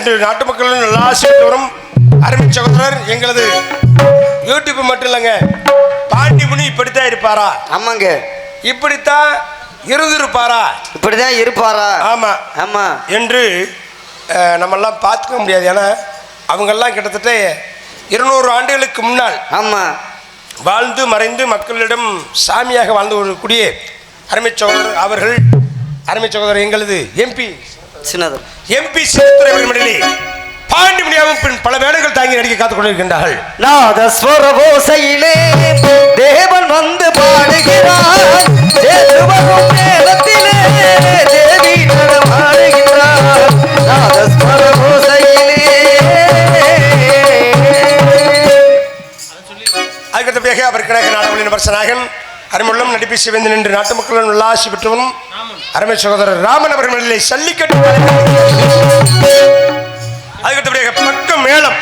என்று நாட்டு மக்களும் நல்லா வரும். அருமை சகோதரர் எங்களது யூடியூப் மட்டும் இல்லைங்க பாண்டிமுனி இப்படித்தான் இருப்பாரா? ஆமாங்க. இப்படித்தான் இருந்திருப்பாரா? இப்படிதான் இருப்பாரா? ஆமா. ஆமா. என்று அஹ், நம்மெல்லாம் பார்த்துக்க முடியாது. ஏன்னா அவங்கெல்லாம் கிட்டத்தட்ட இருநூறு ஆண்டுகளுக்கு முன்னால் ஆமா. வாழ்ந்து மறைந்து மக்களிடம் சாமியாக வாழ்ந்து வரக்கூடிய அருமை சகோதரர் அவர்கள். அருமை சகோதரர் எங்களது எம்பி சின்னது. எம்பி மணிலே பாண்டிமணியாவும் பின் பல வேலைகள் தாங்கி நடிக்க காத்துக் கொண்டிருக்கின்றார்கள் நாதஸ்வர ஓசையிலே தேவன் வந்து பாடுகிறார். மேலத்திலே தேவி நடமாடுகிறார். நாதஸ்வர ஓசையிலே அதுக்கடுத்தபடியாக அவர் கிழக்கு வருஷனாகன் அருமுள்ளம் நடிப்பு சிவந்தன் என்று நாட்டு மக்களுடன் உல்லாசி பெற்றவன் அருமை சகோதரர் ராமன் அவர்கள் சல்லிக்கட்டு அதுக்கடுத்தபடியாக பக்க மேளம்.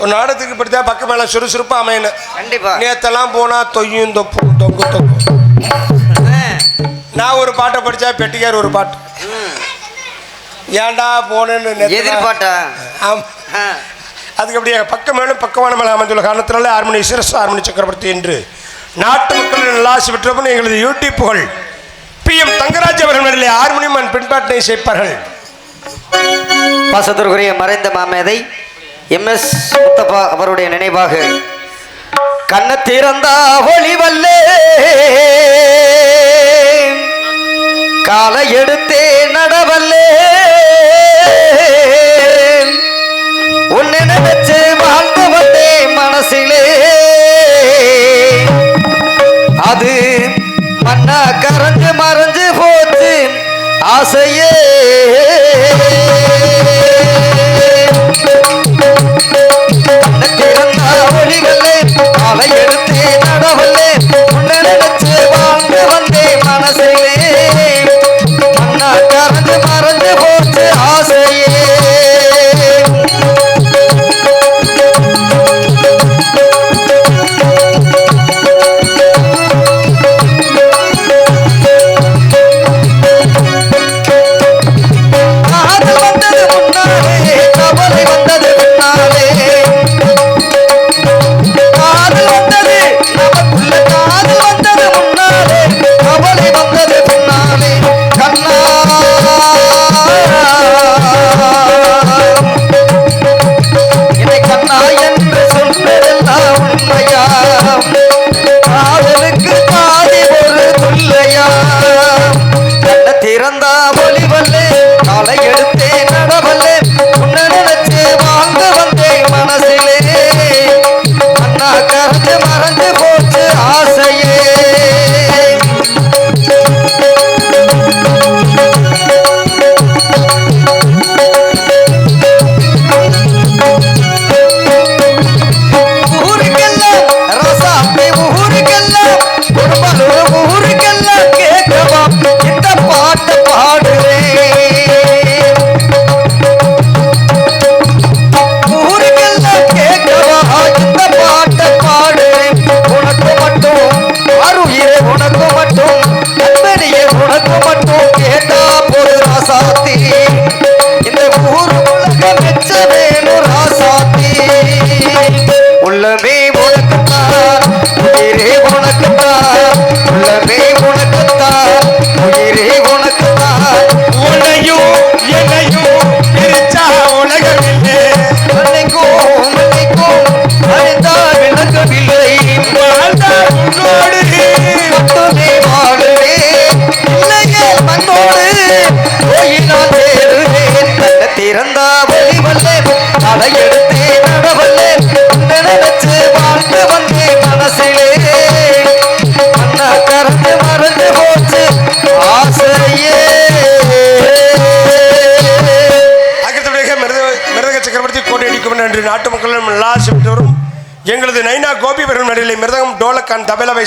ஒரு நாடகத்துக்கு படித்தா பக்க மேளம் சுறுசுறுப்பா அமையணும். கண்டிப்பா. நேத்தெல்லாம் போனா தொய்யும் தொப்பு தொங்கு ஆ, நான் ஒரு பாட்டை படித்தா பெட்டிக்கார் ஒரு பாட்டு. ஏன்டா போனேன்னு நேத்து எதிர்பார்ட்டா ஆம். ஆ, அதுக்கு அப்படியே பக்கம் மேலும் பக்கமான மேலே அமைந்துள்ள காரணத்தினால ஆர்மணி சிரசு ஆர்மணி சக்கரவர்த்தி என்று நாட்டு மக்கள் நல்லாசி பெற்றவன் எங்களது யூடியூப்புகள். பி எம் தங்கராஜ் அவர்கள் ஹார்மோனியம் பின்பாட்டை அண்ட் பின்பாட்டினை பாசத்திற்குரிய மறைந்த மாமேதை எம் எஸ் முத்தப்பா அவருடைய நினைவாக கண்ண திறந்தா ஒளிவல்லே காலை எடுத்தே நடவல்லே உன்னை நினைச்சு வாழ்ந்து கரைஞ்சு மறைஞ்சு போச்சு. ஆசையே மறந்து போச்சு ஆசையே. மிருதகம் தபில தபேலாவை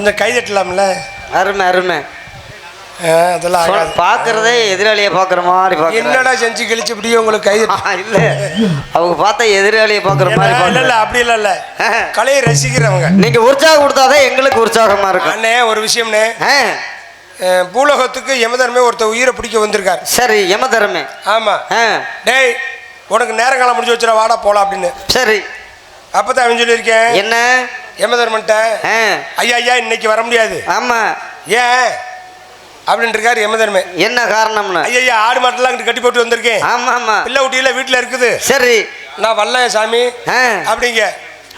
கொஞ்சம் கை தட்டலாம்ல? அருமை அருமை. அதெல்லாம் பார்க்கறதே எதிராளியை பார்க்குற மாதிரி என்னடா செஞ்சு கழிச்சு இப்படியே உங்களுக்கு கை இல்ல. அவங்க பார்த்தா எதிராளியை பார்க்குற மாதிரி இல்ல அப்படி இல்ல இல்ல. கலையை ரசிக்கிறவங்க. நீங்க உற்சாகம் கொடுத்தாதான் எங்களுக்கு உற்சாகமா இருக்கும். அண்ணே ஒரு விஷயம்னே பூலோகத்துக்கு யமதர்மே ஒருத்தர் உயிரை பிடிக்க வந்திருக்கார். சரி யம தரமே ஆமா. ஆ, டேய் உனக்கு நேரங்காலம் முடிஞ்சு வச்சுடா வாடா போலாம் அப்படின்னு. சரி. அப்பதான் அவன் சொல்லியிருக்கேன். என்ன? யமதர்மன்ட்ட ஐயா ஐயா இன்னைக்கு வர முடியாது. ஆமா. ஏன் அப்படின்னு இருக்காரு யமதர்மே என்ன காரணம்னு? ஐயா ஆடு மாட்டெல்லாம் அங்கிட்டு கட்டி போட்டு வந்திருக்கேன். ஆமா ஆமா. பிள்ளை குட்டியில வீட்டுல இருக்குது. சரி. நான் வரல சாமி? அப்படிங்க.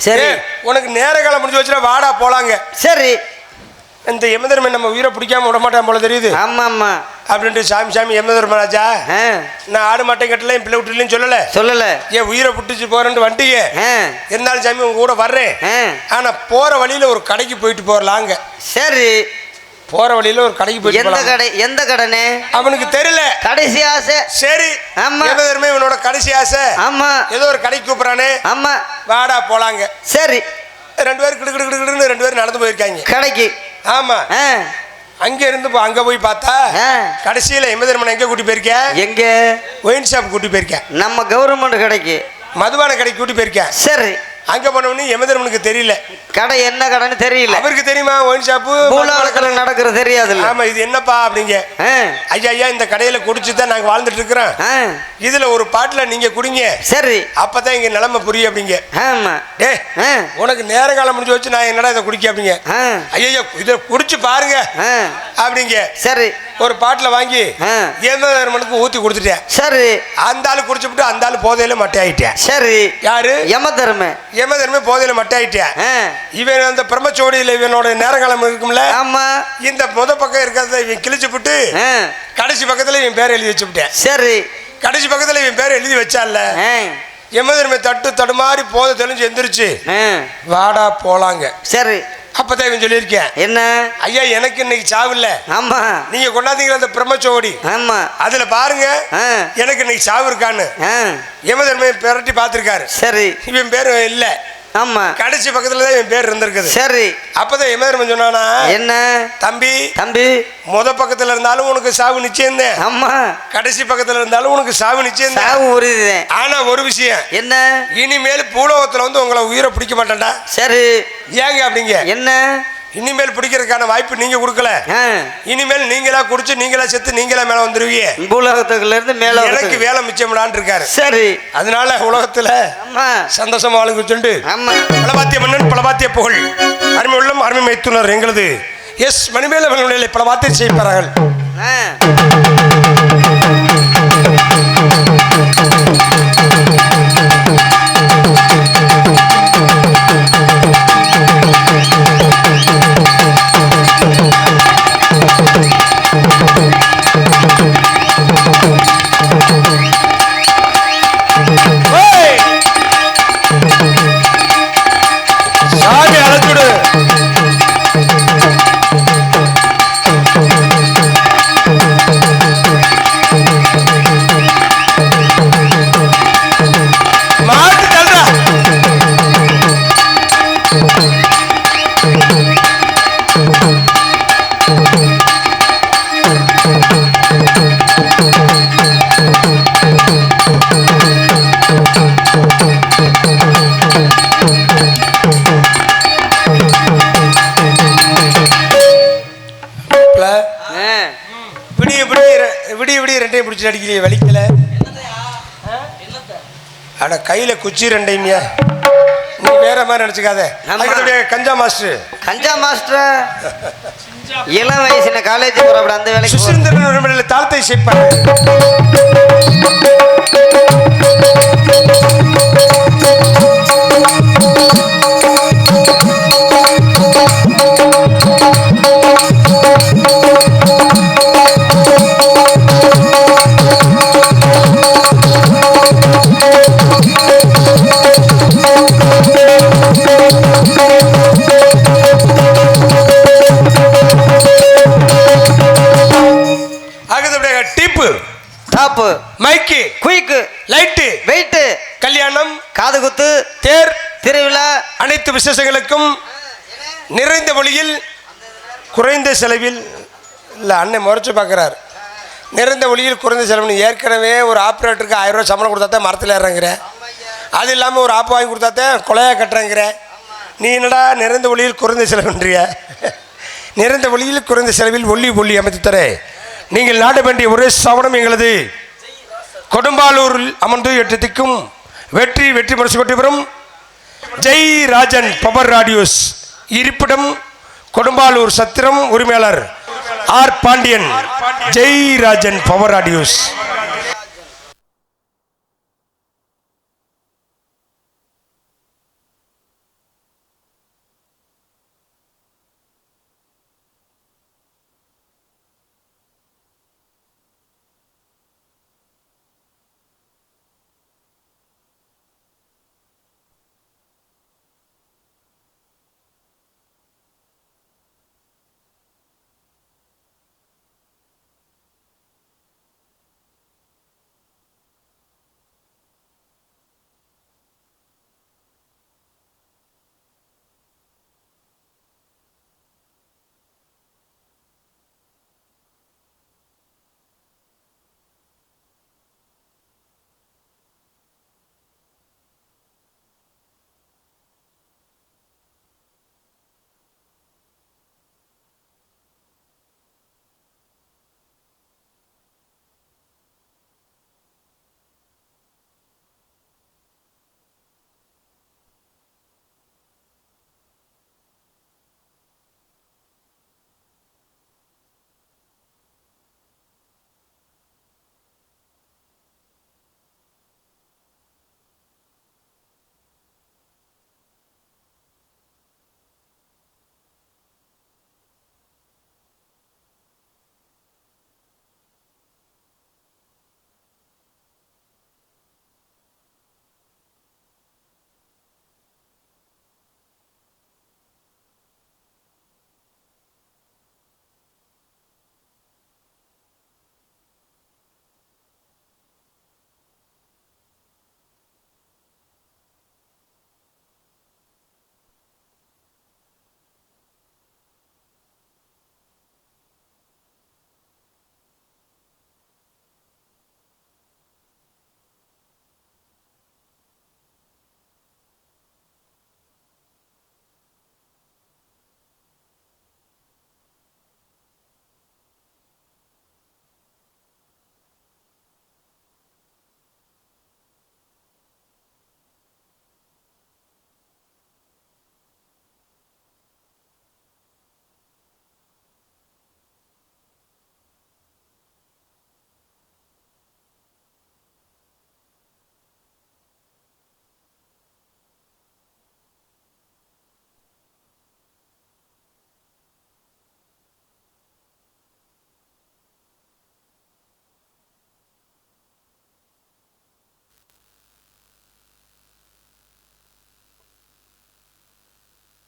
சரி. உனக்கு நேர காலம் முடிஞ்சு வச்சுடா வாடா போலாங்க. சரி. இந்த யமதர்மே நம்ம உயிரை பிடிக்காம விட மாட்டான் போல தெரியுது. ஆமா ஆமா. அப்படின்ட்டு சாமி சாமி யமதர்மராஜா நான் ஆடு மாட்டை கட்டல என் பிள்ளை விட்டுலையும் சொல்லல. சொல்லல. ஏன் உயிரை புட்டிச்சு போறேன்ட்டு வண்டிங்க ஆ, இருந்தாலும் சாமி உங்க கூட வர்றேன். ஆனா போற வழியில ஒரு கடைக்கு போயிட்டு போறலாங்க. சரி. போற வழியில ஒரு கடைக்கு போயிட்டு எந்த கடை எந்த கடைனே? அவனுக்கு தெரியல. கடைசி ஆசை. சரி. ஆமா. எமதர்மே இவனோட கடைசி ஆசை. ஆமா. ஏதோ ஒரு கடைக்கு கூப்பிடுறானே. ஆமா. வாடா போலாங்க. சரி. ரெண்டு பேரும் கிடு கிடு கிடு கிடுன்னு ரெண்டு பேரும் நடந்து போயிருக்காங்க. கடைக்கு. ஆமா. அங்க இருந்து அங்க போய் பார்த்தா. கடைசியில எமதர்மனை எங்க கூட்டி போயிருக்கேன் எங்க? ஒயின் ஷாப் கூட்டி போயிருக்கேன் நம்ம கவர்மெண்ட் கடைக்கு. மதுபான கடைக்கு கூட்டி போயிருக்கேன் சரி. அங்க போனவனு எமதர்மனுக்கு தெரியல. கடை என்ன கடைன்னு தெரியல. அவருக்கு தெரியுமா ஒயின் ஷாப்பு பூலாளத்தில் நடக்கிறது தெரியாதுல்ல. ஆமா இது என்னப்பா அப்படிங்க. ஐயா ஐயா இந்த கடையில குடிச்சு தான் நாங்க வாழ்ந்துட்டு இருக்கிறோம். இதுல ஒரு பாட்டுல நீங்க குடிங்க. சரி. அப்பதான் இங்க நிலைமை புரியும் அப்படிங்க. ஆமா. டே உனக்கு நேர காலம் முடிஞ்சு வச்சு நான் என்னடா இதை குடிக்க அப்படிங்க. ஐயோ இதை குடிச்சு பாருங்க. அப்படிங்க. சரி. ஒரு பாட்டுல வாங்கி ஆ, ஏமாதர்மனுக்கு ஊத்தி கொடுத்துட்டேன். சரி. அந்த ஆளு குடிச்சுப்புட்டு அந்த ஆளு போதையில மட்டை ஆயிட்டேன் சரி. யாரு? யம தருமை ஏமாதர்மே போதையில மட்டை ஆயிட்டேன் ஆ, இவன் அந்த பிரம்மச்சோடியில இவனோட நேர காலம் இருக்கும்ல? ஆமா. இந்த முத பக்கம் இருக்கிறத இவன் கிழிச்சு விட்டு கடைசி பக்கத்துல இவன் பேர் எழுதி வச்சு விட்டேன் சரி. கடைசி பக்கத்துல இவன் பேர் எழுதி வச்சால எமதர்மை தட்டு தடுமாறி போதை தெளிஞ்சு எந்திரிச்சு வாடா போலாங்க. சரி. அப்பதான் இவன் சொல்லியிருக்கேன். என்ன? ஐயா எனக்கு இன்னைக்கு சாவில்ல ஆமா. நீங்க கொண்டாந்தீங்களா அந்த பிரம்மச்சோடி ஆமா. அதுல பாருங்க. எனக்கு இன்னைக்கு சாவு இருக்கான்னு. ஆ, யமதர்மை பிரட்டி பார்த்திருக்காரு. சரி. இவன் பேர் இல்ல. ஆமா. கடைசி பக்கத்துல தான் இவன் பேர் இருந்திருக்குது. சரி. அப்பதான் யமதர்மன் சொன்னானா? என்ன? தம்பி. தம்பி. முத பக்கத்துல இருந்தாலும் உனக்கு சாவு நிச்சயம் தான் ஆமா. கடைசி பக்கத்துல இருந்தாலும் உனக்கு சாவு நிச்சயம் தான் சாவு உறுதிதான். ஆனா ஒரு விஷயம். என்ன? இனிமேல் பூலோகத்துல வந்து உங்களை உயிரை பிடிக்க மாட்டேன்டா. சரி. ஏங்க அப்படிங்க? என்ன? இனிமேல் பிடிக்கிறதுக்கான வாய்ப்பு நீங்க கொடுக்கல. இனிமேல் நீங்களா குடிச்சு நீங்களா செத்து நீங்களா மேல வந்துருவீங்க. பூலோகத்துக்குள்ள இருந்து மேல எனக்கு வேலை மிச்சம்டான்னு இருக்காரு. சரி. அதனால உலகத்துல சந்தோஷமா ஆளுங்க சொல்லிட்டு பலபாத்திய மன்னன் பலபாத்திய புகழ். அருமை உள்ளம் அருமை மைத்துனர் எங்களது. எஸ் மணிமேல அவர்களுடைய பலபாத்திய செய்ப்பார்கள் அட கையில குச்சி ரெண்டையுமியா நீ வேற மாதிரி நினைச்சுக்காத. அதுக்கு கஞ்சா மாஸ்டர். கஞ்சா மாஸ்டர்? இளம் வயசுல காலேஜ் அப்படி அந்த போற. சுசீந்திரன் தாழ்த்தை சேர்ப்பாங்க அனைத்து விசேஷங்களுக்கும் நிறைந்த மொழியில் குறைந்த செலவில் இல்லை அண்ணன் முறைச்சு பார்க்குறாரு நிறைந்த ஒளியில் குறைந்த செலவு ஏற்கனவே ஒரு ஆப்ரேட்டருக்கு ஆயிரம் ரூபா சம்பளம் கொடுத்தா தான் மரத்தில் ஏறுறங்கிற. அது இல்லாமல் ஒரு ஆப் வாங்கி கொடுத்தா தான் கொலையாக கட்டுறங்கிற. நீ என்னடா நிறைந்த ஒளியில் குறைந்த செலவுன்றிய? நிறைந்த ஒளியில் குறைந்த செலவில் ஒளி ஒளி அமைத்து தர நீங்கள் நாட வேண்டிய ஒரே சவணம் எங்களது. கொடும்பாலூரில் அமர்ந்து எட்டு திக்கும் வெற்றி வெற்றி மனசு வரும். Jai Rajan power radios. இருப்பிடம் கொடும்பாலூர் சத்திரம் உரிமையாளர் R Pandian. Jai Rajan power radios.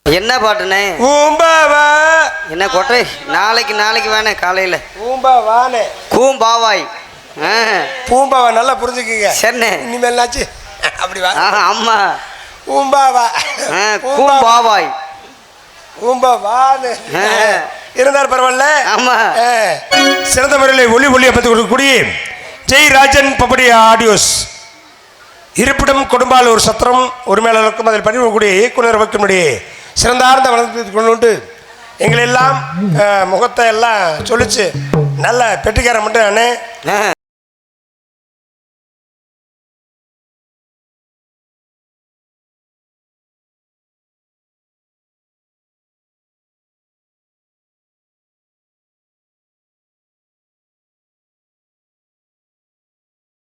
என்ன பாட்டுண்ணே ஊம்பாவா என்ன கொட்டை? நாளைக்கு நாளைக்கு வேணே காலையில். ஊம்பாவானே கூம்பாவாய். பூம்பாவா நல்லா புரிஞ்சுக்குங்க. சரிண்ணே இனிமேலாச்சு அப்படி வா. அம்மா. ஊம்பாவா ஆ கூம்பாவாய். ஊம்பாவான்னு ஆ. இருந்தார் பரவாயில்ல. ஆமா. சிறந்த முறையில் ஒளி ஒளியை பற்றி கொடுக்கக்கூடிய ஜெய் ராஜன் பப்படி ஆடியோஸ். இருப்பிடம் கொடும்பாலூர் சத்திரம் உரிமையாளருக்கும் அதில் பணிபுரியக்கூடிய இயக்குனர் வைக்கக்கூடிய சிறந்தார்ந்த வளர்ந்து கொண்டு எங்களெல்லாம் முகத்தை எல்லாம் சொல்லிச்சு. நல்ல பெட்டிக்காரன் மட்டும் அண்ணே